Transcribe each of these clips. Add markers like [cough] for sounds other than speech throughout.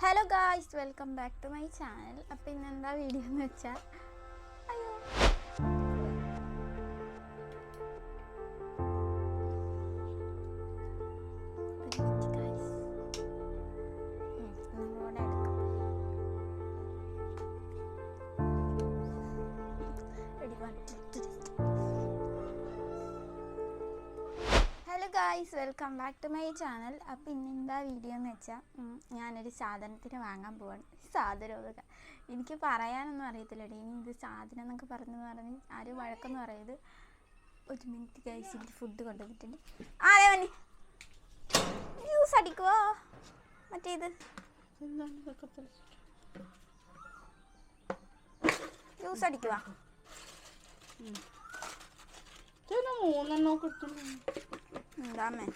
Hello guys welcome back to my channel അപ്പം ഇന്നെന്താ video എന്ന് വെച്ചാൽ welcome back to my channel അപ്പോൾ ഇന്ന് എന്താ വീഡിയോ എന്ന് വെച്ചാൽ ഞാനൊരു സാധനത്തിന് വാങ്ങാൻ പോവാണ്. സാധനം എനിക്ക് പറയാനൊന്നും അറിയത്തില്ലടി. ഇനി ഇത് സാധനം എന്നൊക്കെ പറഞ്ഞു പറഞ്ഞ് ആരും വഴക്കെന്ന് പറയത് ഒരു മിനിറ്റ് കഴിച്ചിട്ട് ഫുഡ് കൊണ്ടുവന്നിട്ടുണ്ട്. ആരെ മണി ജ്യൂസ് അടിക്കുവോ? മറ്റേ ഇത് അടിക്കുവാ. മൂന്നെണ്ണമൊക്കെ എടുത്തു എന്താമേ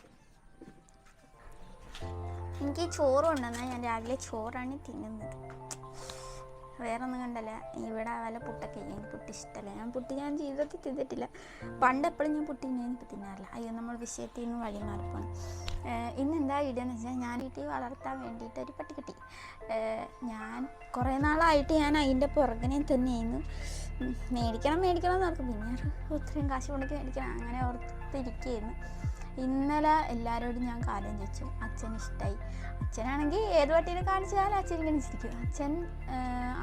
എനിക്ക് ചോറ് കൊണ്ടുവന്നാൽ ഞാൻ രാവിലെ ചോറാണ് തിന്നുന്നത്. വേറെ ഒന്നും കണ്ടല്ല. ഇവിടെ വല്ല പുട്ടൊക്കെ എനിക്ക് പുട്ടി ഇഷ്ടമല്ല ഞാൻ പുട്ടി ഞാൻ ജീവിതത്തിൽ തിന്നിട്ടില്ല. പണ്ട് എപ്പോഴും ഞാൻ പുട്ടി ഞാൻ എനിക്ക് തിന്നാറില്ല. അയ്യോ നമ്മൾ വിഷയത്തിൽ നിന്ന് വഴി മാറിപ്പോണം. ഇന്ന് എന്താ വീഡിയോ എന്ന് വെച്ചാൽ ഞാൻ വീട്ടിൽ വളർത്താൻ വേണ്ടിയിട്ട് ഒരു പട്ടി കിട്ടി. ഞാൻ കുറേ നാളായിട്ട് ഞാൻ അതിന്റെ പുറകിനെ തന്നെയായിരുന്നു. മേടിക്കണം മേടിക്കണം എന്ന് ഓർക്കും പിന്നെ ഒത്തിരി കാശ് കൊണ്ടൊക്കെ മേടിക്കണം. അങ്ങനെ ഓർത്തിരിക്കുകയായിരുന്നു ഇന്നലെ എല്ലാവരോടും ഞാൻ കാര്യം ചോദിച്ചു. അച്ഛൻ ഇഷ്ടമായി അച്ഛനാണെങ്കിൽ ഏത് പട്ടീനെ കാണിച്ചാലും അച്ഛൻ ഇങ്ങനെ ചിരിക്കും അച്ഛൻ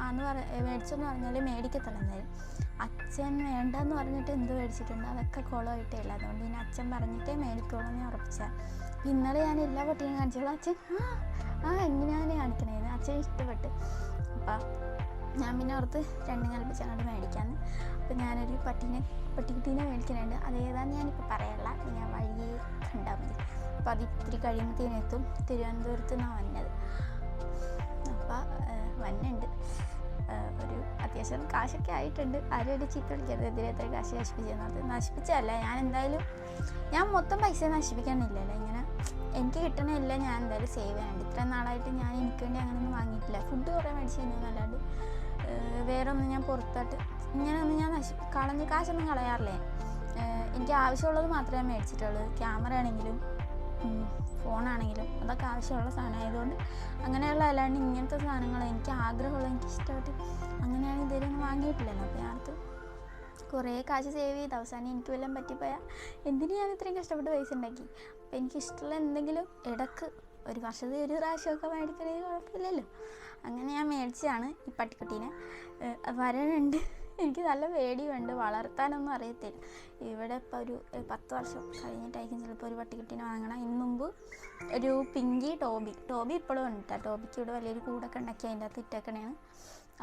ആന്ന് പറ മേടിച്ചെന്ന് പറഞ്ഞാൽ മേടിക്കത്തില്ല അച്ഛൻ വേണ്ടെന്ന് പറഞ്ഞിട്ട് എന്ത് മേടിച്ചിട്ടുണ്ട്? അതൊക്കെ കുളമായിട്ടേ ഇല്ല അതുകൊണ്ട് പിന്നെ അച്ഛൻ പറഞ്ഞിട്ടേ മേടിക്കുള്ളൂ എന്ന് ഉറപ്പിച്ച. ഇന്നലെ ഞാൻ എല്ലാ പട്ടീനെ കാണിച്ചോളൂ അച്ഛൻ ആ എങ്ങനെയാണ് കാണിക്കണേന്ന് അച്ഛൻ ഇഷ്ടപ്പെട്ട്. അപ്പം ഞാൻ പിന്നെ ഓർത്ത് രണ്ടും കൽപ്പിച്ച് അങ്ങോട്ട് മേടിക്കാമെന്ന് അപ്പം ഞാനൊരു പട്ടീനെ പട്ടിക്കുട്ടീനെ മേടിക്കുന്നുണ്ട് അതേതാന്ന് ഞാനിപ്പോൾ പറയാനുള്ള. ഞാൻ വഴിയെ കണ്ടാൽ മതി. അപ്പോൾ അത് ഇത്തിരി കഴിയുമ്പോഴത്തേനെത്തും തിരുവനന്തപുരത്ത് നിന്നാണ് വന്നത്. അപ്പോൾ വന്നുണ്ട്. ഒരു അത്യാവശ്യം കാശൊക്കെ ആയിട്ടുണ്ട്. ആരും ഒരു ചീത്ത വിളിക്കരുത്. എതിരെ എത്ര കാശ് നശിപ്പിച്ചെന്നത് നശിപ്പിച്ചല്ല ഞാൻ എന്തായാലും ഞാൻ മൊത്തം പൈസ നശിപ്പിക്കാനില്ലല്ലോ ഇങ്ങനെ എനിക്ക് കിട്ടണമില്ല ഞാൻ എന്തായാലും സേവ് ചെയ്യാനുണ്ട്. ഇത്ര നാളായിട്ട് ഞാൻ എനിക്ക് വേണ്ടി അങ്ങനെയൊന്നും വാങ്ങിയിട്ടില്ല. ഫുഡ് കുറേ മേടിച്ചു കഴിഞ്ഞാൽ വേറെ ഒന്നും ഞാൻ പുറത്തോട്ട് ഇങ്ങനെയൊന്നും ഞാൻ നശി കളഞ്ഞ് കാശൊന്നും കളയാറില്ലേ? എനിക്ക് ആവശ്യമുള്ളത് മാത്രമേ മേടിച്ചിട്ടുള്ളൂ. ക്യാമറ ആണെങ്കിലും ഫോണാണെങ്കിലും അതൊക്കെ ആവശ്യമുള്ള സാധനമായതുകൊണ്ട് അങ്ങനെയുള്ള അല്ലാണ്ട് ഇങ്ങനത്തെ സാധനങ്ങൾ എനിക്ക് ആഗ്രഹമുള്ള എനിക്ക് ഇഷ്ടമായിട്ട് അങ്ങനെയാണ് ഇതുവരെ ഒന്നും വാങ്ങിയിട്ടില്ലല്ലോ. അപ്പോൾ ഞാനത് കുറേ കാശ് സേവ് ചെയ്ത് അവസാനം എനിക്ക് വല്ലതും പറ്റിപ്പോയാൽ എന്തിനു ഞാൻ ഇത്രയും കഷ്ടപ്പെട്ട് പൈസ ഉണ്ടാക്കി? അപ്പോൾ എനിക്കിഷ്ടമുള്ള എന്തെങ്കിലും ഇടയ്ക്ക് ഒരു വർഷത്തിൽ ഒരു പ്രാവശ്യമൊക്കെ മേടിക്കണമെങ്കിൽ കുഴപ്പമില്ലല്ലോ. അങ്ങനെ ഞാൻ മേടിച്ചതാണ് ഈ പട്ടിക്കുട്ടീനെ. വരനുണ്ട് എനിക്ക് നല്ല പേടിയുണ്ട്. വളർത്താനൊന്നും അറിയത്തില്ല. ഇവിടെ ഇപ്പോൾ ഒരു പത്ത് വർഷം കഴിഞ്ഞിട്ടായിരിക്കും ചിലപ്പോൾ ഒരു പട്ടിക്കുട്ടീനെ വാങ്ങണം. ഇതിന് മുമ്പ് ഒരു പിങ്കി ടോബി. ടോബി ഇപ്പോഴും ഉണ്ട് ടോബിക്ക് ഇവിടെ വലിയൊരു കൂടൊക്കെ ഉണ്ടാക്കി അതിന്റെ അകത്ത് ഇട്ടേക്കണേണ്.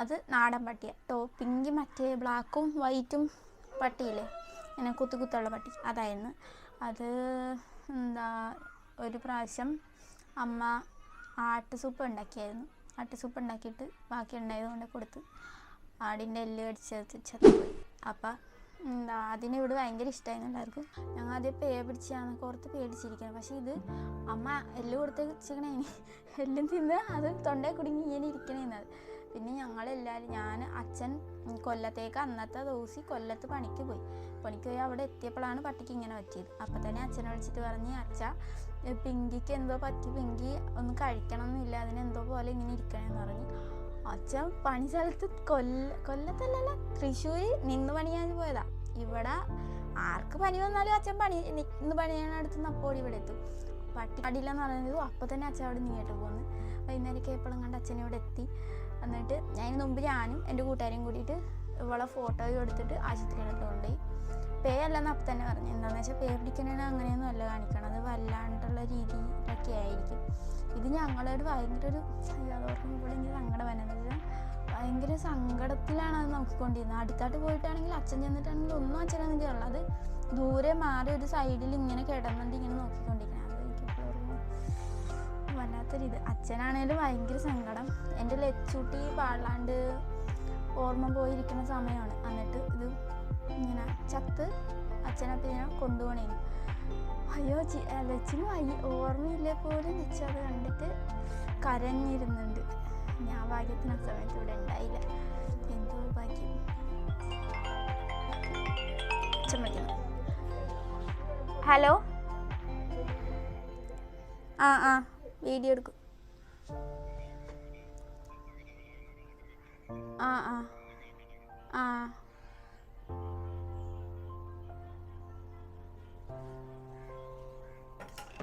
അത് നാടൻ പട്ടിയാണ് ടോ പിങ്കി മറ്റേ ബ്ലാക്കും വൈറ്റും പട്ടിയില്ലേ? ഇങ്ങനെ കുത്തു കുത്തുള്ള പട്ടി. അതായിരുന്നു. അത് എന്താ ഒരു പ്രാവശ്യം അമ്മ ആട്ട് സൂപ്പ് ഉണ്ടാക്കിയായിരുന്നു. ആട്ട് സൂപ്പ് ഉണ്ടാക്കിയിട്ട് ബാക്കി ഉണ്ടായത് കൊണ്ട് കൊടുത്ത് ആടിന്റെ എല്ല് കടിച്ച് ചത്തുപോയി. അപ്പം എന്താ അതിന് ഇവിടെ ഭയങ്കര ഇഷ്ടമായിരുന്നു എല്ലാവർക്കും. ഞങ്ങൾ ആദ്യം പേ പിടിച്ചാന്നൊക്കെ ഓർത്ത് പേടിച്ചിരിക്കണം പക്ഷേ ഇത് അമ്മ എല്ല് കൊടുത്ത് വെച്ചിരിക്കണേ എല്ലും തിന്ന് അത് തൊണ്ടയിൽ കുടുങ്ങി ഇങ്ങനെ ഇരിക്കണേന്നത് പിന്നെ ഞങ്ങളെല്ലാവരും ഞാൻ അച്ഛൻ കൊല്ലത്തേക്ക് അന്നത്തെ ദിവസം കൊല്ലത്ത് പണിക്ക് പോയി. പണിക്ക് പോയി അവിടെ എത്തിയപ്പോഴാണ് പട്ടിക്ക് ഇങ്ങനെ പറ്റിയത്. അപ്പം തന്നെ അച്ഛനെ വിളിച്ചിട്ട് പറഞ്ഞ് അച്ഛ പിങ്കിക്ക് എന്തോ പറ്റി? പിങ്കി ഒന്ന് കഴിക്കണമെന്നില്ല അതിനെന്തോ പോലെ ഇങ്ങനെ ഇരിക്കണമെന്ന് പറഞ്ഞു. അച്ഛൻ പണി സ്ഥലത്ത് കൊല്ല കൊല്ലത്തല്ലല്ല തൃശ്ശൂർ നിന്ന് പണിയാൻ പോയതാ. ഇവിടെ ആർക്ക് പനി വന്നാലും അച്ഛൻ പണി നിന്ന് പണിയാനടുത്ത് അപ്പോൾ ഇവിടെ എത്തും. പട്ടി അടിയില്ലെന്ന് പറയുന്നത് അപ്പോൾ തന്നെ അച്ഛൻ അവിടെ നീങ്ങിയിട്ട് പോകുന്നു വൈകുന്നേരമൊക്കെ എപ്പോഴും കണ്ട് അച്ഛൻ ഇവിടെ എത്തി. എന്നിട്ട് ഞാൻ മുമ്പ് ഞാനും എന്റെ കൂട്ടുകാരും കൂടിയിട്ട് ഇവളെ ഫോട്ടോയും എടുത്തിട്ട് ആശുപത്രിയിലോട്ട് കൊണ്ടുപോയി. പേ അല്ലെന്ന് അപ്പം തന്നെ പറഞ്ഞു. എന്താണെന്ന് വെച്ചാൽ പേ പിടിക്കണേന് അങ്ങനെയൊന്നും അല്ല കാണിക്കണം അത് വല്ലാണ്ടുള്ള രീതിയിലൊക്കെ ആയിരിക്കും. ഇത് ഞങ്ങളോട് ഭയങ്കര ഒരു അതോർക്കുമ്പോൾ എനിക്ക് സങ്കടം വരുന്നത് ഭയങ്കര സങ്കടത്തിലാണ് അത് നോക്കിക്കൊണ്ടിരുന്നത്. അടുത്തായിട്ട് പോയിട്ടാണെങ്കിൽ അച്ഛൻ ചെന്നിട്ടാണെങ്കിൽ ഒന്നും അച്ഛനൊന്നും കേരളം അത് ദൂരെ മാറി ഒരു സൈഡിൽ ഇങ്ങനെ കിടന്നിട്ട് ഇങ്ങനെ നോക്കിക്കൊണ്ടിരിക്കണം. അത് എനിക്ക് വല്ലാത്തൊരിത്. അച്ഛനാണേലും ഭയങ്കര സങ്കടം. എന്റെ ലച്ചൂട്ടി പാടാണ്ട് ഓർമ്മ പോയിരിക്കുന്ന സമയമാണ്. എന്നിട്ട് ഇത് ഇങ്ങനെ ചത്ത് അച്ഛനെ പിന്നെ കൊണ്ടുപോകണേന്. അയ്യോ ചി ലച്ചിന് വയ്യ ഓർമ്മയില്ല പോലും ലച്ചു അത് കണ്ടിട്ട് കരഞ്ഞിരുന്നുണ്ട്. ഞാൻ ഭാഗ്യത്തിന് ആ സമയത്ത് ഇവിടെ ഉണ്ടായില്ല. എന്തോ ഭാഗ്യം. ഹലോ? ആ ആ വീഡിയോ എടുക്കും. ആ ആ ആ.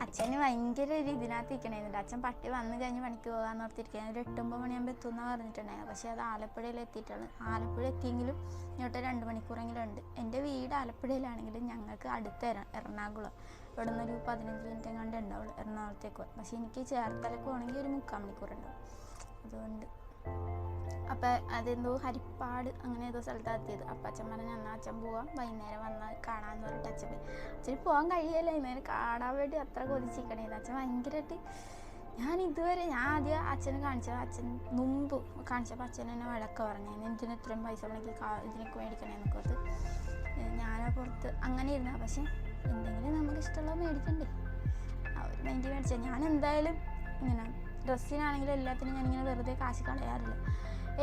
അച്ഛന് ഭയങ്കര ഒരു ഇതിനകത്ത് ഇരിക്കണേന്നുണ്ട്. അച്ഛൻ പട്ടി വന്നു കഴിഞ്ഞ് പണിക്ക് പോകാന്ന് ഓർത്തിരിക്കുന്നത് ഒരു എട്ടൊമ്പത് മണിയാകുമ്പോൾ എത്തുമെന്ന് പറഞ്ഞിട്ടുണ്ടായിരുന്നു. പക്ഷേ അത് ആലപ്പുഴയിൽ എത്തിയിട്ടാണ്. ആലപ്പുഴ എത്തിയെങ്കിലും ഇങ്ങോട്ട് രണ്ട് മണിക്കൂറെങ്കിലും ഉണ്ട് എന്റെ വീട് ആലപ്പുഴയിലാണെങ്കിലും ഞങ്ങൾക്ക് അടുത്ത് എറ- എറണാകുളം. ഇവിടെ നിന്നൊരു പതിനഞ്ച് മിനിറ്റ് എങ്ങാണ്ട് ഉണ്ടാവുള്ളൂ എറണാകുളത്തേക്ക് പക്ഷേ എനിക്ക് ചേർത്തലക്ക് പോകണമെങ്കിൽ ഒരു മുക്കാൽ മണിക്കൂർ ഉണ്ടാവും. അതുകൊണ്ട് അപ്പം അതെന്തോ ഹരിപ്പാട് അങ്ങനെ ഏതോ സ്ഥലത്താണ് അപ്പം അച്ഛൻ പറഞ്ഞു എന്നാൽ അച്ഛൻ പോവാം. വൈകുന്നേരം വന്നാൽ കാണാമെന്ന് പറഞ്ഞിട്ട് അച്ഛൻ അച്ഛന് പോകാൻ കഴിയല്ല. വൈകുന്നേരം കാണാൻ വേണ്ടി അത്ര കൊതിച്ചിരിക്കണേന്ന് അച്ഛൻ ഭയങ്കരമായിട്ട് ഞാൻ ഇതുവരെ ഞാൻ ആദ്യം അച്ഛനെ കാണിച്ചത്. അച്ഛൻ മുമ്പ് കാണിച്ചപ്പോൾ അച്ഛൻ എന്നെ വഴക്ക് പറഞ്ഞു. എന്തിനു ഇത്രയും പൈസ ഉണ്ടെങ്കിൽ ഇതിനൊക്കെ മേടിക്കണേന്നൊക്കെ ഓർത്ത് ഞാനാ പുറത്ത് അങ്ങനെ ഇരുന്ന. പക്ഷേ എന്തെങ്കിലും നമുക്ക് ഇഷ്ടമുള്ളത് മേടിക്കണ്ടേ? ആ ഒരു മൈൻഡ് ഞാൻ എന്തായാലും ഇങ്ങനെ ഡ്രസ്സിനാണെങ്കിലും എല്ലാത്തിനും ഞാനിങ്ങനെ വെറുതെ കാശ് കളയാറില്ല.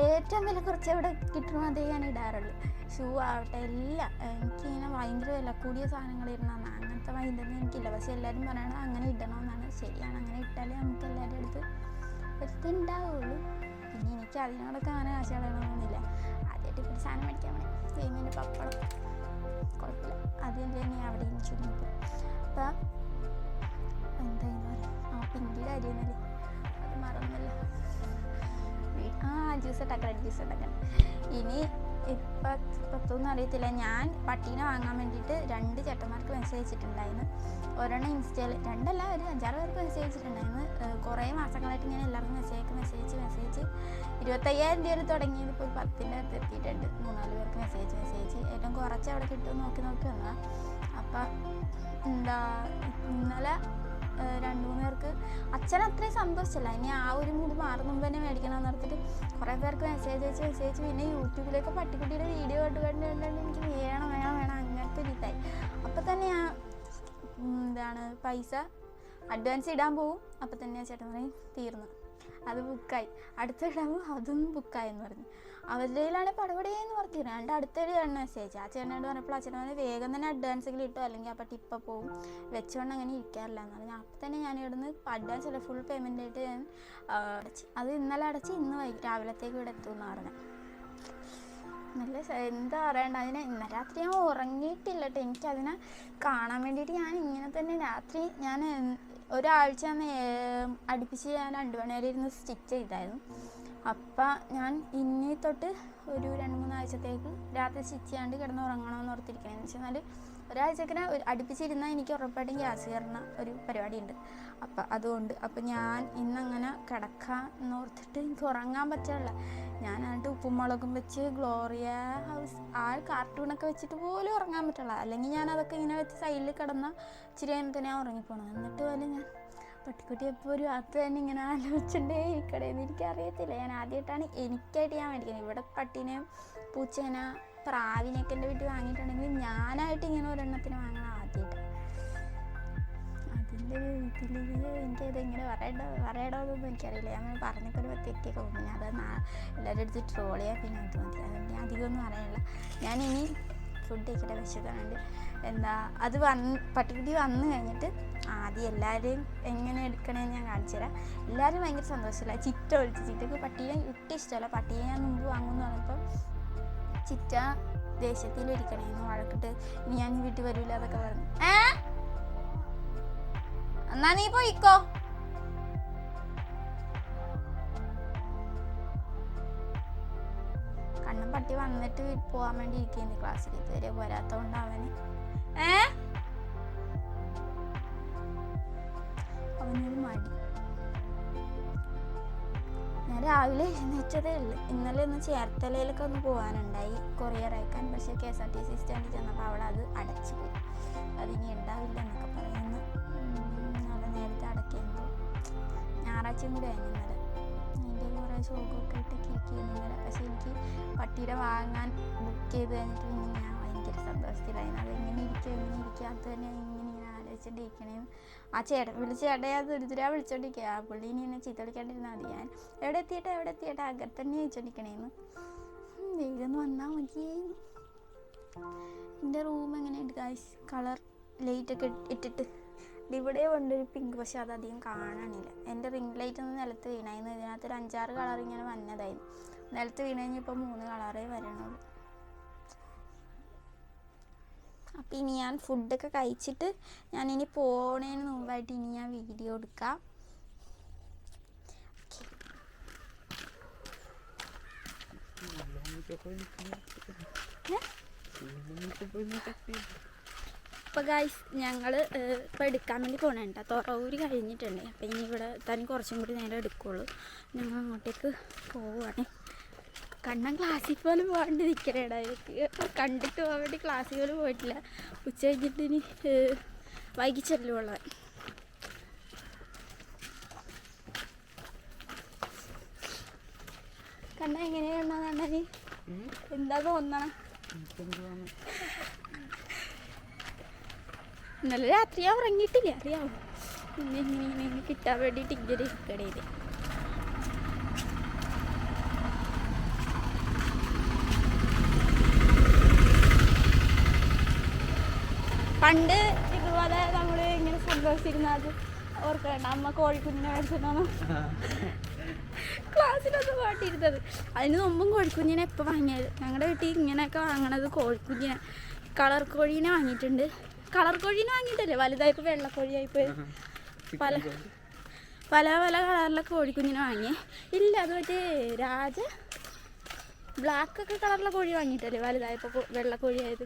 ഏറ്റവും വില കുറച്ച് എവിടെ കിട്ടണോ അതേ ഞാൻ ഇടാറുള്ളൂ. ഷൂ ആവട്ടെ എല്ലാം. എനിക്കിങ്ങനെ ഭയങ്കര വില കൂടിയ സാധനങ്ങൾ ഇടണമെന്ന് അങ്ങനത്തെ മൈൻഡൊന്നും എനിക്കില്ല. പക്ഷെ എല്ലാവരും പറയണത് അങ്ങനെ ഇടണമെന്നാണ് ശരിയാണ് അങ്ങനെ ഇട്ടാലേ നമുക്ക് എല്ലാവരുടെ അടുത്ത് ഒരിതുണ്ടാവുള്ളൂ പിന്നെ എനിക്ക് അതിനോടൊക്കെ അങ്ങനെ കാശ് കളയണമെന്നൊന്നുമില്ല ആദ്യമായിട്ട് ഇപ്പോൾ സാധനം മേടിക്കാൻ വേണ്ടി സേമിന്റെ പപ്പടം. കുഴപ്പമില്ല. ആദ്യം തന്നെ അവിടെ നിന്ന് ചുരുങ്ങി അപ്പം എന്തായിരുന്നു പറയാ ആ അരിയെന്നല്ലേ അത് മറന്നല്ലോ ആ ജ്യൂസ് ഉണ്ടാക്കണം ജ്യൂസ് ഉണ്ടാക്കണം ഇനി ഇപ്പം ഇപ്പത്തൊന്നും അറിയത്തില്ല. ഞാൻ പട്ടീനെ വാങ്ങാൻ വേണ്ടിയിട്ട് രണ്ട് ചേട്ടന്മാർക്ക് മെസ്സേജ് അയച്ചിട്ടുണ്ടായിരുന്നു. ഒരെണ്ണം ഇൻസ്റ്റയിൽ രണ്ടല്ല ഒരു അഞ്ചാറ് പേർക്ക് മെസ്സേജ് അയച്ചിട്ടുണ്ടായിരുന്നു. കുറേ മാസങ്ങളായിട്ട് ഞാൻ എല്ലാവർക്കും മെസ്സേജ് മെസ്സേജ് മെസ്സേജ്. ഇരുപത്തയ്യായിരം രൂപ തുടങ്ങിയത് ഇപ്പോൾ ഒരു പത്തിന്റെ അടുത്ത് എത്തിയിട്ടുണ്ട്. മൂന്നാൽ പേർക്ക് മെസ്സേജ് മെസ്സേജ്. ഏറ്റവും കുറച്ച് അവിടെ കിട്ടും നോക്കി നോക്കി വന്നതാണ് അപ്പം എന്താ ഇന്നലെ രണ്ട് മൂന്ന് പേർക്ക്. അച്ഛൻ അത്രയും സന്തോഷമല്ല ഇനി ആ ഒരു മൂഡ് മാറുന്ന മുമ്പ് തന്നെ മേടിക്കണമെന്ന് പറഞ്ഞിട്ട് കുറേ പേർക്ക് മെസ്സേജ് അയച്ച് മെസ്സേജ് അയച്ച് പിന്നെ യൂട്യൂബിലൊക്കെ പട്ടിക്കുട്ടിയുടെ വീഡിയോ കണ്ട് കണ്ട് കണ്ട് കണ്ട്. എനിക്ക് വേണം വേണം വേണം. അങ്ങനത്തെ ഒരു ഇതായി. അപ്പം തന്നെ ആ എന്താണ് പൈസ അഡ്വാൻസ് ഇടാൻ പോവും. അപ്പം തന്നെ ചേട്ടൻ പറയും തീർന്നു. അത് ബുക്കായി അടുത്ത ഇടാൻ അതും ബുക്കായെന്ന് പറഞ്ഞു. അവരുടെ പടപടി എന്ന് പറഞ്ഞു രണ്ട് അടുത്തൊരു ചേട്ടൻ മെസ്സേജ് ആ ചേട്ടനോട് പറഞ്ഞപ്പോൾ ആ ചേട്ടൻ വേഗം തന്നെ അഡ്വാൻസ് എങ്കിലും ഇട്ടോ അല്ലെങ്കിൽ അപ്പം ടിപ്പ പോവും. വെച്ചുകൊണ്ട് അങ്ങനെ ഇരിക്കാറില്ല എന്ന് പറഞ്ഞു. അപ്പം തന്നെ ഞാൻ ഇവിടുന്ന് അഡ്വാൻസ് അല്ല ഫുൾ പേയ്മെന്റ് ആയിട്ട് ഞാൻ അടച്ച്. അത് ഇന്നലെ അടച്ച് ഇന്ന് വൈകിട്ട് രാവിലത്തേക്ക് ഇവിടെ എത്തുമെന്ന് പറഞ്ഞു. നല്ല എന്താ പറയണ്ട അതിനെ ഇന്ന രാത്രി ഞാൻ ഉറങ്ങിയിട്ടില്ല കേട്ടോ എനിക്കതിനെ കാണാൻ വേണ്ടിയിട്ട് ഞാൻ ഇങ്ങനെ തന്നെ രാത്രി ഞാൻ ഒരാഴ്ച അടുപ്പിച്ച് ഞാൻ രണ്ട് മണിവരെ ഇരുന്ന് സ്റ്റിച്ച് ചെയ്തായിരുന്നു. അപ്പം ഞാൻ ഇനി തൊട്ട് ഒരു രണ്ട് മൂന്നാഴ്ചത്തേക്ക് രാത്രി സ്റ്റിച്ച് ചെയ്യാണ്ട് കിടന്ന് ഉറങ്ങണമെന്ന് ഓർത്തിരിക്കണമെന്ന് വെച്ചാൽ ഒരാഴ്ചക്കിനെ ഒരു അടുപ്പിച്ചിരുന്നാൽ എനിക്ക് ഉറപ്പായിട്ടും ഗ്യാസ് കയറുന്ന ഒരു പരിപാടിയുണ്ട്. അപ്പം അതുകൊണ്ട് അപ്പം ഞാൻ ഇന്നങ്ങനെ കിടക്കാൻ എന്നോർത്തിട്ട് എനിക്ക് ഉറങ്ങാൻ പറ്റില്ല ഞാൻ ഉപ്പുമുളകും ഉപ്പും മുളകും വെച്ച് ഗ്ലോറിയ ഹൗസ് ആ കാർട്ടൂണൊക്കെ വെച്ചിട്ട് പോലും ഉറങ്ങാൻ പറ്റില്ല അല്ലെങ്കിൽ ഞാൻ അതൊക്കെ ഇങ്ങനെ വെച്ച് സൈഡിൽ കിടന്ന ഇച്ചിരി കഴിയുമ്പോൾ ഞാൻ ഉറങ്ങിപ്പോണം എന്നിട്ട് പോലെ ഞാൻ പട്ടിക്കുട്ടി എപ്പോൾ ഒരു അത് തന്നെ ഇങ്ങനെ ആലോചിച്ചിട്ടേ ഇരിക്കണേന്ന് എനിക്കറിയത്തില്ല. ഞാൻ ആദ്യമായിട്ടാണ് എനിക്കായിട്ട് ഞാൻ മേടിക്കുന്നത്. ഇവിടെ പട്ടീനെയും പൂച്ചേനെ പ്രാവിനെയൊക്കെ എന്റെ വീട്ടിൽ വാങ്ങിയിട്ടുണ്ടെങ്കിൽ ഞാനായിട്ട് ഇങ്ങനെ ഒരെണ്ണത്തിന് വാങ്ങണം ആദ്യമായിട്ട്. എനിക്കത് ഇങ്ങനെ പറയണ്ടോ പറയണോന്നൊന്നും എനിക്കറിയില്ല. ഞാൻ പറഞ്ഞൊക്കെ ഒരു തെറ്റിയൊക്കെ പോകും പിന്നെ അത് എല്ലാവരുടെ അടുത്ത് ട്രോൾ ചെയ്യാൻ പിന്നെ അത് മതി അതുകൊണ്ട് ഞാൻ അധികമൊന്നും അറിയില്ല. ഞാനിനി ഫുഡ് കഴിക്കട്ടെ വിശക്കുന്നുണ്ട്. എന്താ അത് വന്ന് പട്ടിക്കുട്ടി വന്നു കഴിഞ്ഞിട്ട് ആദ്യം എല്ലാവരെയും എങ്ങനെ എടുക്കണമെന്ന് ഞാൻ കാണിച്ചു തരാം. എല്ലാവരും ഭയങ്കര സന്തോഷമില്ല ചിറ്റ ഒഴിച്ച് ചിറ്റക്ക് പട്ടിയെ ഒട്ടും ഇഷ്ടമല്ല. പട്ടിയെ ഞാൻ മുമ്പ് വാങ്ങുമെന്ന് പറഞ്ഞപ്പം ചിറ്റ ദേഷ്യത്തിലിരിക്കണേന്ന് വഴക്കിട്ട് ഇനി ഞാൻ വീട്ടിൽ വരില്ല എന്നൊക്കെ പറഞ്ഞു. ഏ? എന്നാ നീ പോയിക്കോ. കണ്ണും പട്ടി വന്നിട്ട് പോവാൻ വേണ്ടി ഇരിക്കുന്നു ക്ലാസ്സിൽ ഇതുവരെ പോരാത്തോണ്ട് അവന്. ഏ? അവനൊരു മടി. ഞാൻ രാവിലെ എഴുന്നേറ്റതേ ഉള്ളു. ഇന്നലെ ഒന്ന് ചേർത്തലയിലൊക്കെ ഒന്ന് പോകാനുണ്ടായി കൊറിയർ അയക്കാൻ. പക്ഷേ K S R T C സ്റ്റാൻഡിൽ ചെന്നപ്പോൾ അവിടെ അത് അടച്ചു പോയി. അതിനി ഉണ്ടാവില്ല എന്നൊക്കെ പറയുന്നു ഞായറാഴ്ചയും കൂടി ആയിരുന്നു എന്റെ അതിന്റെ കുറേ ഷോക്കൊക്കെ ഇട്ട് കിരിക്കുന്നു ഇന്നലെ. പക്ഷേ എനിക്ക് പട്ടിയുടെ വാങ്ങാൻ ബുക്ക് ചെയ്ത് കഴിഞ്ഞിട്ട് പിന്നെ ഞാൻ ഭയങ്കര സന്തോഷത്തിലായി അത് എങ്ങനെ ഇരിക്കും എങ്ങനെ ഇരിക്കും അത് തന്നെ ഇങ്ങനെ ഇങ്ങനെ ആലോചിച്ചിട്ടിരിക്കണേന്ന് ആ ചേട്ടൻ വിളിച്ച ചേട്ടൻ ആ ദുരിതരാ വിളിച്ചോണ്ടിരിക്കുക ആ പുള്ളി ഇനി എന്നെ ചീത്ത വിളിക്കാണ്ടിരുന്നാൽ മതി. ഞാൻ എവിടെ എത്തിയിട്ട് എവിടെ എത്തിയിട്ട് അകത്ത് തന്നെ ചോദിച്ചോണ്ടിരിക്കണേന്ന് വേഗം വന്നാൽ മതി എന്റെ റൂം എങ്ങനെയുണ്ട് ഗായ്സ് കളർ ലൈറ്റൊക്കെ ഇട്ടിട്ട്. ഇവിടെ ഉണ്ട് ഒരു പിങ്ക് പക്ഷെ അത് അധികം കാണാനില്ല. എന്റെ റിംഗ് ലൈറ്റ് ഒന്ന് നിലത്ത് വീണായിരുന്നു. ഇതിനകത്ത് ഒരു അഞ്ചാറ് കളർ ഇങ്ങനെ വന്നതായിരുന്നു. നിലത്ത് വീണ് കഴിഞ്ഞപ്പോൾ മൂന്ന് കളറേ വരണുള്ളൂ. അപ്പം ഇനി ഞാൻ ഫുഡൊക്കെ കഴിച്ചിട്ട് ഞാൻ ഇനി പോണേന് മുമ്പായിട്ട് ഇനി ഞാൻ വീഡിയോ എടുക്കാം. ഏ? അപ്പോൾ ഗൈസ് ഞങ്ങൾ ഇപ്പോൾ എടുക്കാൻ വേണ്ടി പോകണ കേട്ടോ തുറവൂര് കഴിഞ്ഞിട്ടുണ്ട്. അപ്പം ഇനി ഇവിടെ തന്നെ കുറച്ചും കൂടി നേരം എടുക്കുള്ളൂ. ഞങ്ങൾ അങ്ങോട്ടേക്ക് പോവുകയാണ് കണ്ണൻ ക്ലാസ്സിൽ പോലും പോകാണ്ട് നിൽക്കണേടാ എനിക്ക് കണ്ടിട്ട് പോകാൻ വേണ്ടി ക്ലാസ്സിൽ പോലും പോയിട്ടില്ല. ഉച്ച കഴിഞ്ഞിട്ട് ഇനി ഏഹ്, വൈകി ചെല്ലുള്ളൂ കണ്ണ എങ്ങനെയാണ് കണ്ണന്? എന്താ തോന്നണം? ഇന്നലെ രാത്രി ഞാൻ ഉറങ്ങിയിട്ടില്ല. അറിയാവോ പിന്നെ ഇങ്ങനെ ഇങ്ങനെ ഇങ്ങനെ കിട്ടാൻ വേണ്ടിയിട്ട് ഇങ്ങനെ ഇരിക്കണേത് പണ്ട് ഇതുപോലെ നമ്മൾ ഇങ്ങനെ സന്തോഷിച്ചിരുന്നത് ഓർക്കണ്ട. അമ്മ കോഴിക്കുഞ്ഞിനെ മേടിച്ചിട്ടാണ് ക്ലാസ്സിലൊന്നും പാട്ടിരുന്നത് അതിന് മുമ്പും കോഴിക്കുഞ്ഞിനെ എപ്പോൾ വാങ്ങിയത്? ഞങ്ങളുടെ വീട്ടിൽ ഇങ്ങനെയൊക്കെ വാങ്ങണത് കോഴിക്കുഞ്ഞിനെ. കളർ കോഴീനെ വാങ്ങിയിട്ടുണ്ട്. കളർ കോഴീനെ വാങ്ങിയിട്ടല്ലേ? വലുതായപ്പോൾ വെള്ളക്കോഴിയായിപ്പോയി പല പല പല കളറിലെ കോഴിക്കുഞ്ഞിനെ വാങ്ങി. ഇല്ല അത് മറ്റേ രാജ ബ്ലാക്ക് ഒക്കെ കളറിലെ കോഴി വാങ്ങിയിട്ടല്ലേ? വലുതായപ്പോൾ വെള്ളക്കോഴിയായത്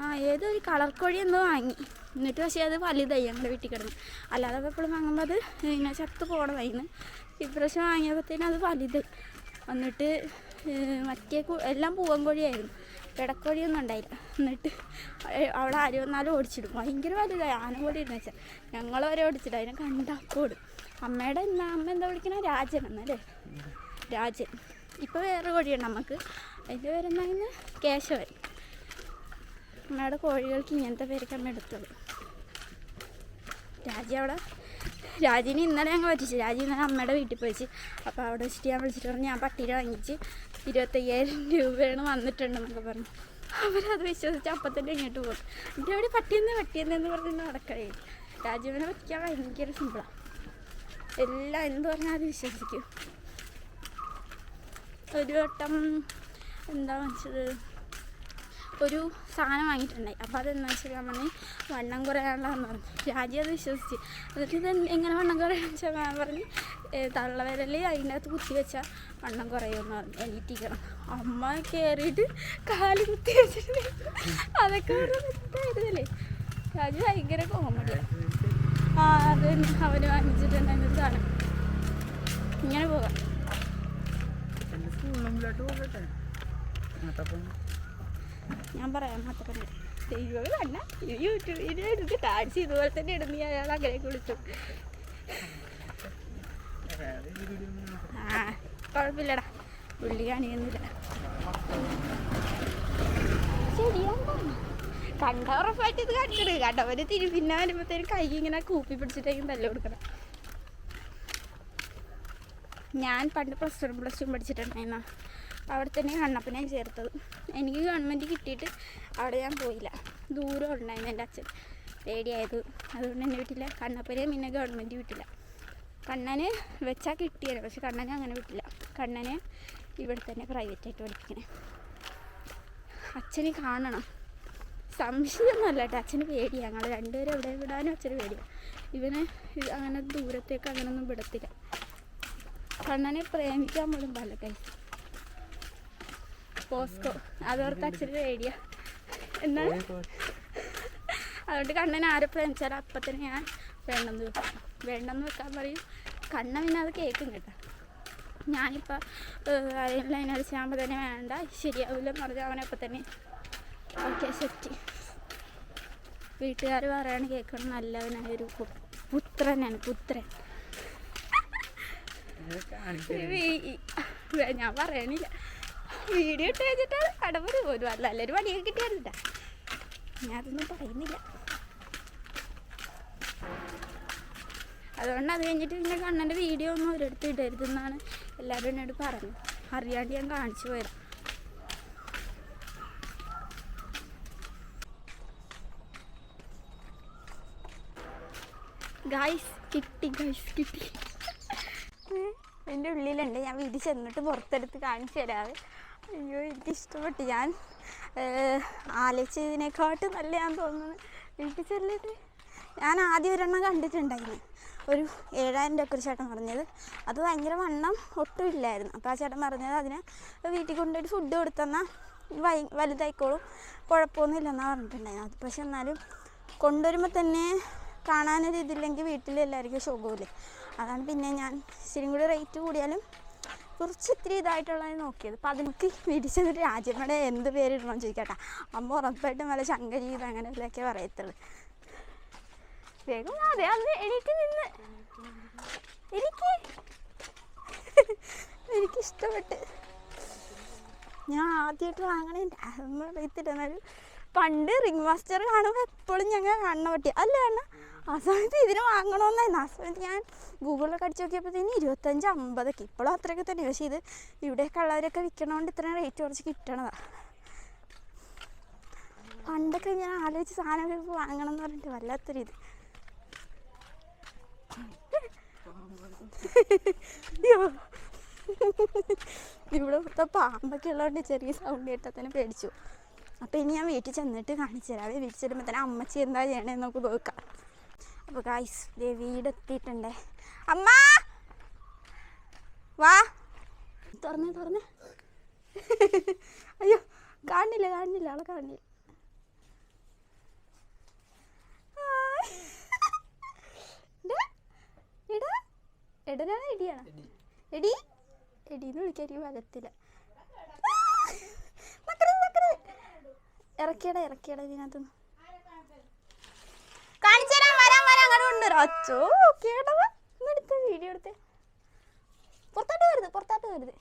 ആ ഏതൊരു കളർ കോഴി എന്തോ വാങ്ങി. എന്നിട്ട് പക്ഷേ അത് വലുതായി ഞങ്ങളുടെ വീട്ടിൽ കിടന്നു. അല്ലാതെ എപ്പോഴും വാങ്ങുമ്പോൾ അത് ഇങ്ങനെ ചത്ത് പോകണമായിരുന്നു ഇപ്രാവശ്യം വാങ്ങിയപ്പോഴത്തേനും അത് വലുതായി എന്നിട്ട് മറ്റേ എല്ലാം പൂവൻ കോഴിയായിരുന്നു. പിടക്കോഴിയൊന്നും ഉണ്ടായില്ല. എന്നിട്ട് അവിടെ ആര് വന്നാലും ഓടിച്ചിടും. ഭയങ്കര വലുതായി. ആന പോലെ ഇരുന്ന് വെച്ചാൽ ഞങ്ങൾ വരെ ഓടിച്ചിടും. അതിനെ കണ്ടാക്കോടും അമ്മയുടെ അമ്മ എന്താ വിളിക്കണ? രാജൻ എന്നല്ലേ? രാജൻ. ഇപ്പോൾ വേറെ കോഴിയുണ്ട് നമുക്ക് അതിന്റെ പേരെന്നാന്ന് കേശവൻ. അമ്മയുടെ കോഴികൾക്ക് ഇങ്ങനത്തെ പേരൊക്കെ അമ്മ എടുത്തുള്ളൂ രാജി അവിടെ? രാജിനെ ഇന്നലെ ഞങ്ങൾ പറ്റിച്ചു. രാജി ഇന്നലെ അമ്മയുടെ വീട്ടിൽ പോയിച്ച്. അപ്പോൾ അവിടെ വെച്ചിട്ട് ഞാൻ വിളിച്ചിട്ട് പറഞ്ഞു ഞാൻ പട്ടീനെ വാങ്ങിച്ച് ഇരുപത്തയ്യായിരം രൂപയാണ് വന്നിട്ടുണ്ടെന്നൊക്കെ പറഞ്ഞു. അവരത് വിശ്വസിച്ച് അപ്പം തന്നെ ഇങ്ങോട്ട് പോകും എന്റെ അവിടെ പട്ടിയെന്ന് പട്ടിയെന്ന് പറഞ്ഞ് നടക്കണേ? രാജീവനെ പറ്റിക്കാൻ ഭയങ്കര സിമ്പിളാണ് എല്ലാം എന്ത് പറഞ്ഞാൽ അത് വിശ്വസിക്കും. ഒരു വട്ടം എന്താ വെച്ചത്? ഒരു സാധനം വാങ്ങിയിട്ടുണ്ടായി. അപ്പോൾ അതെന്താ വെച്ചാൽ ഞാൻ വണ്ണം കുറയാനുള്ളതെന്ന് പറഞ്ഞു. രാജി അത് വിശ്വസിച്ച്. എന്നിട്ട് ഇത് എങ്ങനെ വണ്ണം കുറയാന്ന് വെച്ചാൽ ഞാൻ പറഞ്ഞു തള്ളവരൽ അതിന്റെ അകത്ത് കുത്തി വെച്ചാൽ വണ്ണം കുറയുമെന്ന് പറഞ്ഞു. എണീറ്റിക്കണം. അമ്മ കയറിയിട്ട് കാൽ കുത്തി വെച്ചിട്ട് അതൊക്കെ പറഞ്ഞിട്ടായിരുന്നല്ലേ രാജി ഭയങ്കര കോമഡിയാണ് ആ അത് അവർ വാങ്ങിച്ചിട്ടുണ്ടായിരുന്ന ഒരു സാധനം. ഇങ്ങനെ പോകാം. എന്റെ ഞാൻ പറയാം മാത്രം ദൈവം കണ്ട യൂട്യൂബിൽ എടുത്ത് കാണിച്ച് ഇതുപോലെ തന്നെ ഇടുന്ന അയാൾ അങ്ങനെ നോക്കാം. ആ കുഴപ്പമില്ലടാ. പുള്ളി കാണിക്കുന്നില്ല കണ്ട ഉറപ്പായിട്ട് ഇത് കാണിക്കണ്. കണ്ടവര് തിരി പിന്നെ വരുമ്പോഴത്തേനും കൈ ഇങ്ങനെ കൂപ്പി പിടിച്ചിട്ടേക്കും തല്ല കൊടുക്കണം. ഞാൻ പണ്ട് പ്ലസ് വൺ പ്ലസ് ടു പഠിച്ചിട്ടുണ്ടായിരുന്ന അവിടെ തന്നെ കണ്ണപ്പനെ ചേർത്തത്. എനിക്ക് ഗവൺമെന്റ് കിട്ടിയിട്ട് അവിടെ ഞാൻ പോയില്ല. ദൂരം ഉണ്ടായിരുന്നു എന്റെ അച്ഛൻ. പേടിയായത് അതുകൊണ്ട് എന്നെ വിട്ടില്ല. കണ്ണപ്പനെ പിന്നെ ഗവൺമെന്റ് വിട്ടില്ല. കണ്ണന് വെച്ചാൽ കിട്ടിയത് പക്ഷെ കണ്ണനെ അങ്ങനെ വിട്ടില്ല. കണ്ണനെ ഇവിടെ തന്നെ പ്രൈവറ്റായിട്ട് പഠിപ്പിക്കണേ. അച്ഛന് കാണണം. സംശയമൊന്നുമല്ല കേട്ടോ. അച്ഛന് പേടിയാണ് ഞങ്ങൾ രണ്ടുപേരും എവിടെ വിടാനും അച്ഛന് പേടിയാണ് ഇവനെ അങ്ങനെ ദൂരത്തേക്ക് അങ്ങനെയൊന്നും വിടത്തില്ല. കണ്ണനെ പ്രേമിക്കാൻ പോലും പല കൈ പോസ്കോ. അതോർത്ത് അച്ഛന് റേഡിയ എന്നാൽ. അതുകൊണ്ട് കണ്ണൻ ആരെ വെച്ചാൽ അപ്പം തന്നെ ഞാൻ വേണ്ടെന്ന് വെക്കും. വേണ്ടെന്ന് വെക്കാൻ പറയും. കണ്ണ പിന്നെ അത് കേൾക്കും കേട്ടോ. ഞാനിപ്പോൾ ആരെങ്കിലും അതിനടിച്ചാകുമ്പോൾ തന്നെ വേണ്ട. ശരിയാവില്ല പറഞ്ഞ പറഞ്ഞാൽ അവനപ്പം തന്നെ ഓക്കെ സെറ്റ്. വീട്ടുകാർ പറയാണ് കേൾക്കണം നല്ലവനായ ഒരു പുത്രനാണ് പുത്രൻ. ഞാൻ പറയണില്ല. വീഡിയോ ഇട്ട് കഴിഞ്ഞിട്ട് കടമ്പര് പോലും അല്ല. നല്ലൊരു പണിയൊക്കെ കിട്ടിയായിരുന്നില്ല ഞാൻ അതൊന്നും പറയുന്നില്ല. അതുകൊണ്ട് അത് കഴിഞ്ഞിട്ട് പിന്നെ കണ്ണന്റെ വീഡിയോ ഒന്നും ഒരിടത്ത് ഇടരുതെന്നാണ് എല്ലാവരും എന്നോട് പറഞ്ഞു അറിയാണ്ട് ഞാൻ കാണിച്ചു പോയത്. ഗൈസ് കിട്ടി ഗൈസ് കിട്ടി. എന്റെ ഉള്ളിലുണ്ട്. ഞാൻ വീട്ടിൽ ചെന്നിട്ട് പുറത്തെടുത്ത് കാണിച്ചു തരാറ് അയ്യോ എനിക്ക് ഇഷ്ടപ്പെട്ടു. ഞാൻ ആലോചിച്ചതിനെക്കാട്ടും നല്ലതാന്ന് തോന്നുന്നു. വീട്ടിൽ ചെല്ലിട്ട് ഞാൻ ആദ്യം ഒരെണ്ണം കണ്ടിട്ടുണ്ടായിരുന്നു. ഒരു ഏഴായിരം രൂപ ഒരു ചേട്ടൻ പറഞ്ഞത്. അത് ഭയങ്കര വണ്ണം ഒട്ടും ഇല്ലായിരുന്നു. അപ്പോൾ ആ ചേട്ടൻ പറഞ്ഞത് അതിന് വീട്ടിൽ കൊണ്ടുപോയിട്ട് ഫുഡ് കൊടുത്തെന്നാൽ വൈ വലുതായിക്കോളും കുഴപ്പമൊന്നുമില്ലെന്നാണ് പറഞ്ഞിട്ടുണ്ടായിരുന്നു പക്ഷെ എന്നാലും കൊണ്ടുവരുമ്പോൾ തന്നെ കാണാനൊരു ഇതില്ലെങ്കിൽ വീട്ടിലെല്ലാവർക്കും സുഖമില്ലേ? അതാണ് പിന്നെ ഞാൻ ഇച്ചിരി കൂടി റേറ്റ് കൂടിയാലും കുറച്ച് ഇത്തിരി ഇതായിട്ടുള്ളതാണ് നോക്കിയത്. അപ്പം അതിനൊക്കെ വീട്ടിൽ രാജ്യങ്ങളുടെ എന്ത് പേരിടണം ചോദിക്കട്ടെ. അമ്മ ഉറപ്പായിട്ടും വല്ല ശങ്കരി ഇത് ഇതിലൊക്കെ പറയത്തുള്ളൂ. വേഗം ദേ അന്ന് എണീറ്റ് നിന്ന്. എനിക്ക്? എനിക്കിഷ്ടപ്പെട്ട്. ഞാൻ ആദ്യമായിട്ട് വാങ്ങണേ അതൊന്നും അറിയത്തില്ല എന്നാലും പണ്ട് റിംഗ് മാസ്റ്റർ കാണുമ്പോൾ എപ്പോഴും ഞങ്ങൾ കാണണ പറ്റി അല്ല കാരണം ആ സമയത്ത് ഇതിന് വാങ്ങണമെന്നായിരുന്നു ആ സമയത്ത് ഞാൻ ഗൂഗിളിലൊക്കെ അടിച്ച് നോക്കിയപ്പോഴത്തേന് ഇരുപത്തഞ്ച് അമ്പതൊക്കെ. ഇപ്പോഴും അത്രയൊക്കെ തന്നെ. പക്ഷേ ഇത് ഇവിടെയൊക്കെ ഉള്ളവരൊക്കെ വിൽക്കണോണ്ട് ഇത്രയും റേറ്റ് കുറച്ച് കിട്ടണതാണ് പണ്ടൊക്കെ ഞാൻ ആലോചിച്ച് സാധനമൊക്കെ വാങ്ങണം എന്ന് പറഞ്ഞിട്ട് വല്ലാത്തൊരു ഇത്. ഇവിടെ പാമ്പൊക്കെ ഉള്ളതുകൊണ്ട് ചെറിയ സൗണ്ട് തന്നെ പേടിച്ചു. അപ്പോൾ ഇനി ഞാൻ വീട്ടിൽ ചെന്നിട്ട് കാണിച്ചു തരാം. വീട്ടിൽ ചെല്ലുമ്പോൾ തന്നെ അമ്മച്ചി എന്താ ചെയ്യണേന്ന് നമുക്ക് നോക്കാം. അപ്പോൾ ഗായ്സ് ദേ വീട് വീടെത്തിയിട്ടുണ്ടേ അമ്മ! വാ. തുറന്നേ തുറന്നേ. അയ്യോ കാണില്ല കാണില്ല ആളെ കാണില്ല. എടനാണ് എടി എടീന്ന് വിളിക്കാൻ എനിക്ക് വരത്തില്ല. നക്കരുത്. ഇറക്കിയടാ ഇറക്കിയട ഇതിനകത്ത് കാണിച്ചു തരാം വരാൻ വരാൻ അങ്ങോട്ട് കൊണ്ടുവരാം. അച്ചോ കേട്ടവാ വീഡിയോ എടുത്ത്. പുറത്തോട്ട് വരുത് പുറത്തോട്ട് വരുത്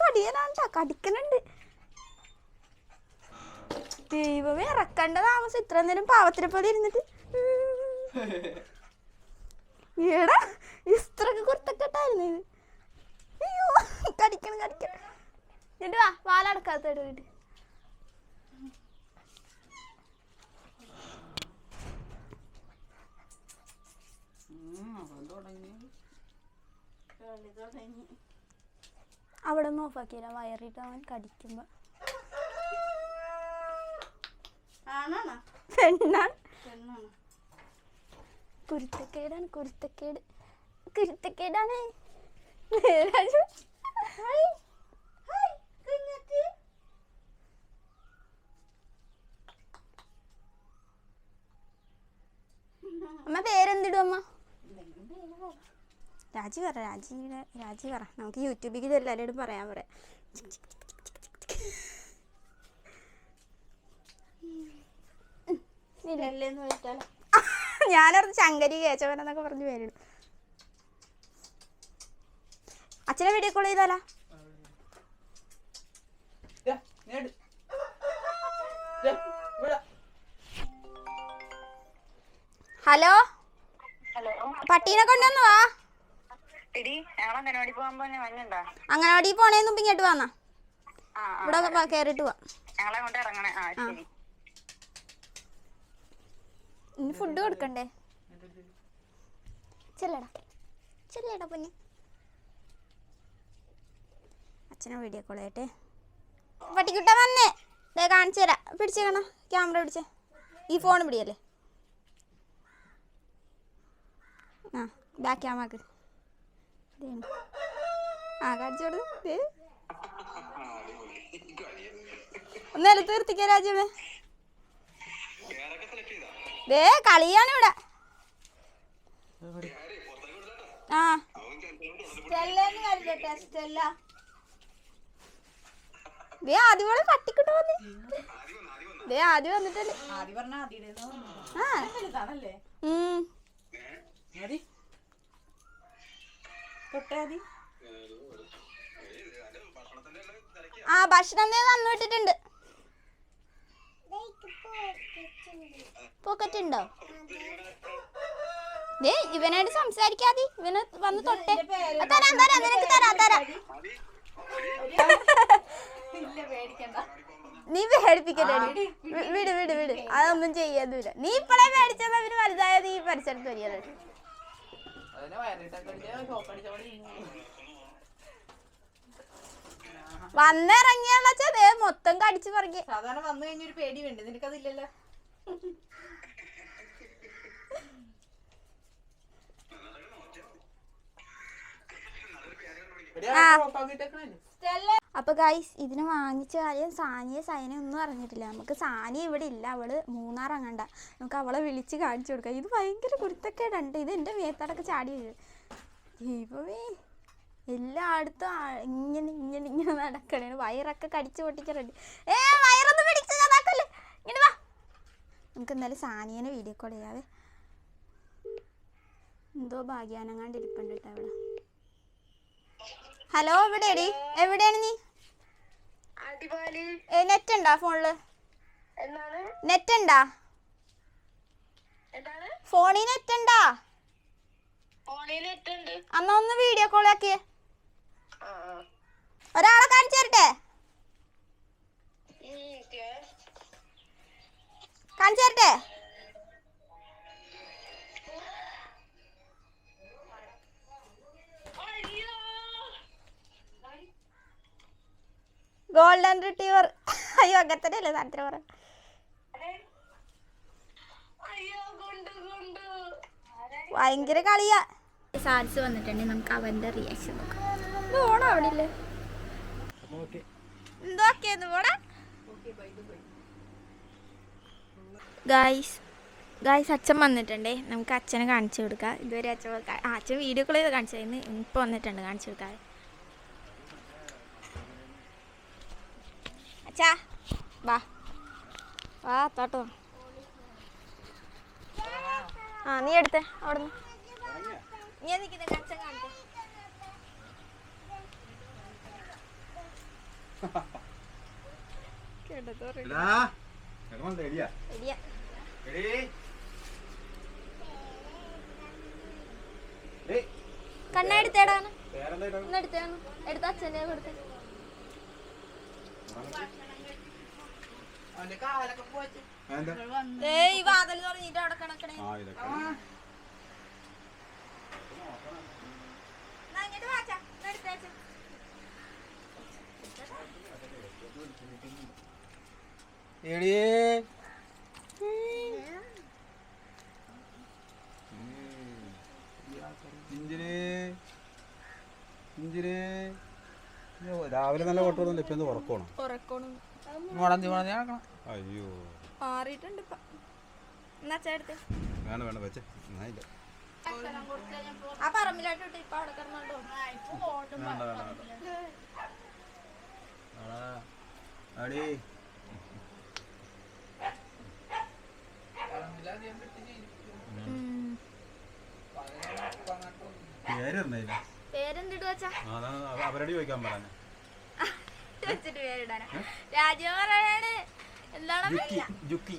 കടിയനാണ്ടാ കടിക്കണുണ്ട്. ദൈവമേ ഇറക്കണ്ട താമസം. ഇത്ര നേരം പാവത്തിനെ പോലെ ഇരുന്നിട്ട്. [laughs] ഏടാ ഇത്രക്ക് കുർത്തക്കെട്ടായിരുന്നു ഇത്. അയ്യോ കടിക്കണം കടിക്കണം. എന്നിട്ട് വാ വാലടക്കാത്ത വീട്ട് അവിടെ നിന്ന് ഓഫാക്കിയില്ല വയറിട്ട് അവൻ കടിക്കുമ്പോ. പെണ്ണാണ്? കുരുത്തക്കേടാണ് കുരുത്തക്കേട്. കുരുത്തക്കേടാണ്. രാജു ഹായ്. ഹായ്. കുഞ്ഞത്തി അമ്മ പേരെന്തിടും അമ്മ? രാജി പറ രാജിയുടെ രാജി പറ. നമുക്ക് യൂട്യൂബിൽ എല്ലാവരോടും പറയാൻ പറയാം ഞാനറിഞ്ഞ ചങ്കരി കേശവൻ എന്നൊക്കെ പറഞ്ഞു പേരിടും. അച്ഛനെ വീഡിയോ കോൾ ചെയ്താലാ? ഹലോ? ഹലോ? പട്ടീനെ കൊണ്ടുവന്നു വാ. അങ്ങനവാടി പോണേന്ന് മുമ്പ് ഇങ്ങോട്ട് വന്നാ. ഇവിടെ കേറിട്ട് പോവാ ഇനി ഫുഡ് കൊടുക്കണ്ടേ? ചെല്ലടാ. ചെല്ലടാ പൊന്നെ. അച്ഛനെ വീഡിയോ കോൾ ചെയ്യട്ടെ പട്ടിക്കുട്ട വന്നേ. ദേ കാണിച്ചു തരാം. പിടിച്ചേക്കണ? ക്യാമറ പിടിച്ചേ. ഈ ഫോൺ പിടിയല്ലേ? ആ ബാക്ക് ക്യാമറക്ക്. ആ കാണിച്ചു കൊടുത്ത് ദേ. ഒന്ന് നിലത്ത് നിർത്തിക്ക രാജ്യമേ ദേ കളിയാണ് ഇവിടെ. ആ. സ്റ്റെല്ലേന്ന് കരുതട്ടെ സ്റ്റെല്ല. ദേ ആദ്യം പോലെ പട്ടിക്കിട്ട് വന്ന്. ദേ ആദ്യം വന്നിട്ടുണ്ട്. ആ. ഉം. ആ ഭക്ഷണം തന്നു വിട്ടിട്ടുണ്ട്. പോക്കറ്റ് ഉണ്ടോ ദേ ഇവനായിട്ട് സംസാരിക്കാതെ ഇവന് വന്ന് തൊട്ടേ. തരാം തരാം നിനക്ക് തരാം തരാം. നീ പേടിപ്പിക്കട്ടെ വിട് വിട് വിട് അതൊന്നും ചെയ്യാന്നില്ല നീ ഇപ്പഴേ പേടിച്ചത് അവർ വലുതായ നീ പരിസരത്ത് വരികയാണ്. വന്നിറങ്ങിയാന്ന് വെച്ചാ ദേ മൊത്തം കടിച്ചു പറഞ്ഞു സാധാരണ വന്നു കഴിഞ്ഞ ഒരു പേടി വേണ്ട? നിനക്കതില്ലല്ലോ. അപ്പൊ ഗൈസ് ഇതിന് വാങ്ങിച്ച കാര്യം സാനിയെ സൈന ഒന്നും അറിഞ്ഞിട്ടില്ല. നമുക്ക് സാനിയ ഇവിടെ ഇല്ല. അവൾ മൂന്നാർ അങ്ങണ്ട. നമുക്ക് അവളെ വിളിച്ച് കാണിച്ചു കൊടുക്കാം. ഇത് ഭയങ്കര കുരുത്തക്കേടുണ്ട് ഇത് എന്റെ മേത്തടക്ക് ചാടി വീഴും. ദൈവമേ. എല്ലായിടത്തും ഇങ്ങനെ ഇങ്ങനെ ഇങ്ങനെ നടക്കണേ വയറൊക്കെ കടിച്ചു പൊട്ടിക്കറുണ്ട് ഏ വയറൊന്നും പിടിച്ചതാക്കല്ലേ ഇങ്ങനെ വാ. നമുക്ക് എന്തായാലും സാനിയനെ വീഡിയോ കോൾ ചെയ്യാവേ. എന്തോ ഭാഗ്യാനങ്ങാണ്ട് ഇരിപ്പുണ്ട് കേട്ടോ അവിടെ. ഹലോ എവിടെയാടി? എവിടെയാണ് നീ? നെറ്റ് ഉണ്ടാ ഫോണിൽ നെറ്റ് ഉണ്ടാ? ഫോണിൽ നെറ്റ് ഉണ്ടാ? അന്ന ഒന്ന് വീഡിയോ കോൾ ആക്കിയേ. ഒരാളെ കാണിച്ചു തരട്ടെ? കാണിച്ചു തരട്ടെ? ഗോൾഡൻ റിട്ടീവർ [laughs] അയ്യോ അങ്ങനത്തെ അല്ലേ സാധനത്തിന് പറ അയ്യോ ഗുണ്ടു ഗുണ്ടു. ഭയങ്കര കളിയാ. സാൻസ് വന്നിട്ടുണ്ടെങ്കിൽ നമുക്ക് അവന്റെ റിയാക്ഷൻ നോക്കാം. ഓണം അവിടെ ഇല്ലേ എന്തൊക്കെയെന്ന് പോടാ ഗായ്സ് ഗായ്സ് അച്ഛൻ വന്നിട്ടുണ്ടേ. നമുക്ക് അച്ഛനെ കാണിച്ചു കൊടുക്കാം. ഇതുവരെ അച്ഛൻ അച്ഛൻ വീഡിയോ കോൾ ചെയ്ത് കാണിച്ചതായിരുന്നു. ഇപ്പോൾ വന്നിട്ടുണ്ട് കാണിച്ചു കൊടുക്കാം അച്ഛാ വാ. വാ തോട്ടോ. ആ നീ എടുത്തേ അവിടെ നിന്ന് നീ നിൽക്കുന്നത് അച്ഛൻ കാണിച്ചേ കേട്ടോ എടാ, കിടന്നുണ്ട്, എടിയാ. റെഡിയാ എടീ. ഏയ്, കണ്ണെടുത്തേടാണ് പേരെന്താ ഇടാ? ഇന്നെടുത്തേണ് എടുത്ത അച്ഛന്റെ കൊടുത്തേ അവന്റെ കാലൊക്കെ പോച്ച് അതെന്താ? ഏയ് ഈ വാതിൽ തുറന്നിട്ട് അവിടെ കിടക്കണേ. എടിയേ. ഇഞ്ചിന്. ഇഞ്ചിന്. രാവിലെ നല്ല ഓട്ടം ഇപ്പൊ എന്ത് ഉറക്കണം ഉറക്കോണം മുടന്തി മുടന്തി നടക്കണം അയ്യോ. മാറിയിട്ടുണ്ട് എന്നാ അച്ഛാ എടുത്തേ? വേണ്ട വേണ്ട വെച്ചേ. എന്നായില്ല ആ ഇട്ട് ഇപ്പൊ അവിടെ കിടന്നോണ്ടോ? വേണ്ട വേണ്ട വേണ്ട. എടാ, അടി പേര് പറഞ്ഞില്ല പേരെന്തിടു വെച്ചാ അതാണ് അവ- അവരോട് ചോദിക്കാൻ പറഞ്ഞു. വെച്ചിട്ട് പേരിടാനാ. രാജീവ് ജുക്കി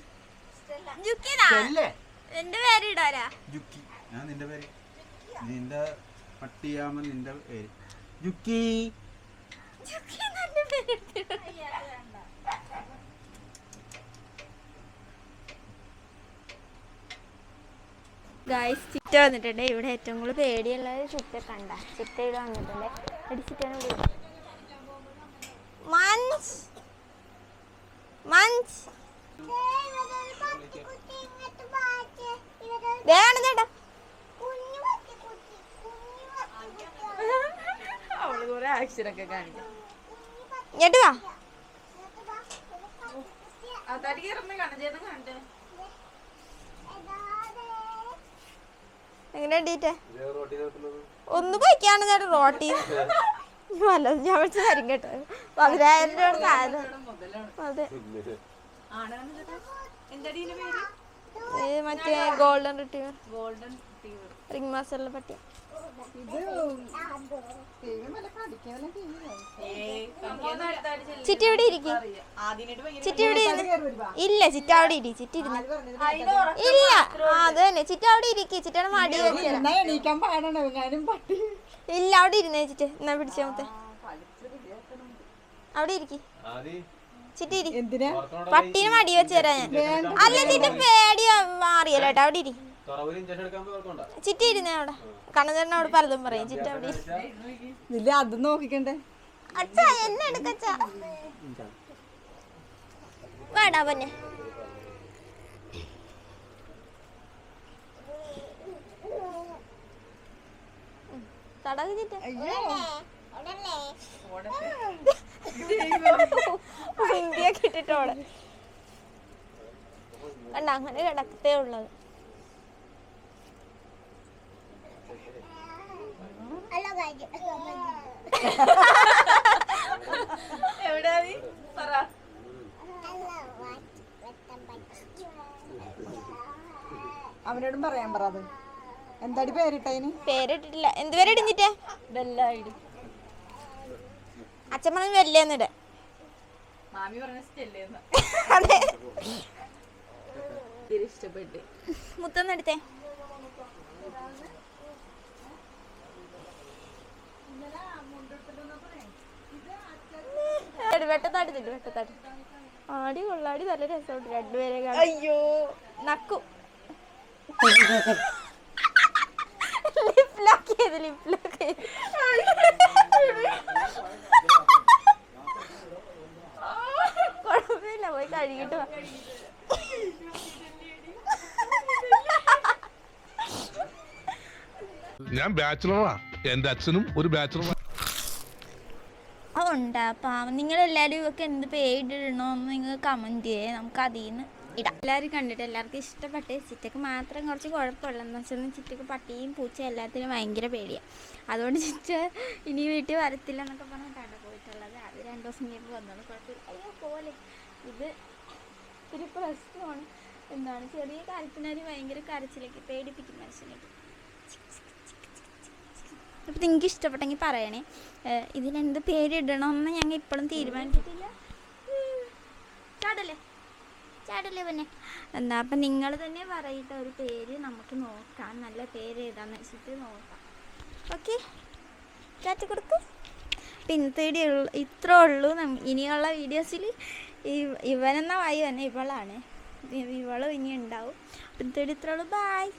ജുക്കി. ഞാൻ നിന്റെ പേര്. നിന്റെ പട്ടിയാമ നിന്റെ പേര്. ജുക്കി. ഗായ്സ് ചിറ്റ വന്നിട്ടുണ്ട്. ഇവിടെ ഏറ്റവും കൂടുതൽ പേടിയുള്ളത് ചുറ്റ കണ്ട. ചിറ്റ ഇവിടെ വന്നിട്ടുണ്ട്. അടിച്ചിട്ടാണ് മഞ്ച് മഞ്ച് വേണം ചേട്ടാ അവൾ കുറെ ആക്ഷനൊക്കെ കാണിക്കും ഇങ്ങോട്ട് വാ അതാരി കയറുന്ന കണചേന്ന് കണ്ടേ എങ്ങനെ ഇടീറ്റെ ഒന്ന് പോയിക്കാണ് [laughs] ഞാൻ റോട്ടി വല്ലതും ഞാൻ വിളിച്ച് തരും കേട്ടോ. പതിനായിരം രൂപയുടെ സാധനം. അതെ. എന്തടീന്റെ പേര്? മറ്റേ ഗോൾഡൻ റിട്രീവർ ഗോൾഡൻ റിംഗ് മാസ്റ്ററിലെ പട്ടി. ചിറ്റി ഇവിടെ ഇരിക്കും? ചിറ്റി ഇവിടെ ഇരുന്ന് ഇല്ല ചിറ്റ അവിടെ ഇരി ചിറ്റി ഇരുന്ന്. ഇല്ല ആ അത് തന്നെ. ചിറ്റ അവിടെ ഇരിക്കും ചിറ്റയുടെ മടി ഇല്ല അവിടെ ഇരുന്നേ ചിറ്റ. എന്നാ പിടിച്ചാമത്തെ അവിടെ ഇരിക്കും. ചിറ്റിരി എന്തിനാ? പട്ടീനെ മടി വെച്ച് തരാ ഞാൻ. അല്ല ചിട്ടി പേടി മാറിയല്ലോ കേട്ടോ അവിടെ ഇരി. ചിട്ടി ഇഞ്ചക്ഷൻ എടുക്കാൻ കണ്ണചേട്ടൻ ഇരുന്നേ അവിടെ. പലതും പറയും. ചിട്ടി അവിടെ ഇല്ല അത് നോക്കിക്കണ്ടേ. അച്ഛാ എന്നെ എടുക്കച്ചാ വേടാ പൊന്നെ. തടവ് ചിറ്റ. ഇട്ടിട്ടോടെ [laughs] കണ്ട അങ്ങനെ കിടക്കത്തേ ഉള്ളത്. എവിടെയാ നീ? പറ. അവനോടും പറയാൻ പറ അത്. എന്താടി പേരിട്ടതിന് പേരിട്ടിട്ടില്ല. എന്ത് പേരിടിഞ്ഞിട്ടേ? ഇടിഞ്ഞിട്ടേ ബെല്ലായിടി. അച്ഛൻ പറഞ്ഞു വല്ലേന്നിട മാമി പറഞ്ഞ സ്റ്റെല്ലേന്ന് അതെ. ഒത്തിരി ഇഷ്ടപ്പെട്ട്. മുത്തൊന്നും എടുത്തേ. വെട്ടത്താടി തരും വെട്ടത്താടി. ആടി കൊള്ളാടി നല്ല രസമുണ്ട് രണ്ടുപേരെ അയ്യോ. നക്കു. [laughs] ലിപ്ലാക്കിയത് ലിപ്ലാക്കിയത് കുഴപ്പമില്ല പോയി കഴുകിട്ട് ഞാൻ ബാച്ചിലറാ എന്റെ അച്ഛനും ഒരു ബാച്ചിലറാ ഉണ്ടാ പാവം. നിങ്ങളെല്ലാവരും ഒക്കെ എന്ത് പേരിടണമെന്ന് നിങ്ങൾ കമന്റ് ചെയ്യേ. നമുക്ക് അതിന്ന് നിന്ന് ഇടാം എല്ലാവരും കണ്ടിട്ട് എല്ലാവർക്കും ഇഷ്ടപ്പെട്ട്. ചിറ്റക്ക് മാത്രം കുറച്ച് കുഴപ്പമുള്ളതെന്ന് വെച്ചാൽ ചിറ്റക്ക് പട്ടിയും പൂച്ചയും എല്ലാത്തിനും ഭയങ്കര പേടിയാണ് അതുകൊണ്ട് ചിറ്റ ഇനി വീട്ടിൽ വരത്തില്ല എന്നൊക്കെ പറഞ്ഞിട്ടാണ് പോയിട്ടുള്ളത്. അത് രണ്ട് ദിവസം കഴിയുമ്പോൾ വന്നത്. കുഴപ്പമില്ല. അയ്യോ പോലെ. ഇത് ഇത്തിരി പ്രശ്നമാണ്. എന്താണ്? ചെറിയ കാര്യത്തിനൊരു ഭയങ്കര കരച്ചിലേക്ക് പേടിപ്പിക്കും മനുഷ്യനേക്ക് അപ്പോൾ നിങ്ങൾക്ക് ഇഷ്ടപ്പെട്ടെങ്കിൽ പറയണേ. ഇതിനെന്ത് പേരിടണമെന്ന് ഞങ്ങൾ ഇപ്പോഴും തീരുമാനിച്ചിട്ടില്ല. ഉം. ചാടല്ലേ പിന്നെ? എന്താ അപ്പം നിങ്ങൾ തന്നെ പറയിട്ട ഒരു പേര് നമുക്ക് നോക്കാം. നല്ല പേര് ഏതാന്ന് വെച്ചിട്ട് നോക്കാം. ഓക്കെ. ചാറ്റ് കൊടുക്കും. അപ്പം ഇന്നത്തെ ഇത്രേ ഉള്ളൂ. ഇനിയുള്ള വീഡിയോസിൽ ഇവനെന്ന വായു തന്നെ ഇവളാണ്. ഇവളും ഇനി ഉണ്ടാവും. അപ്പം ഇന്നത്തെ ഇത്രേ ഉള്ളൂ. ബായ്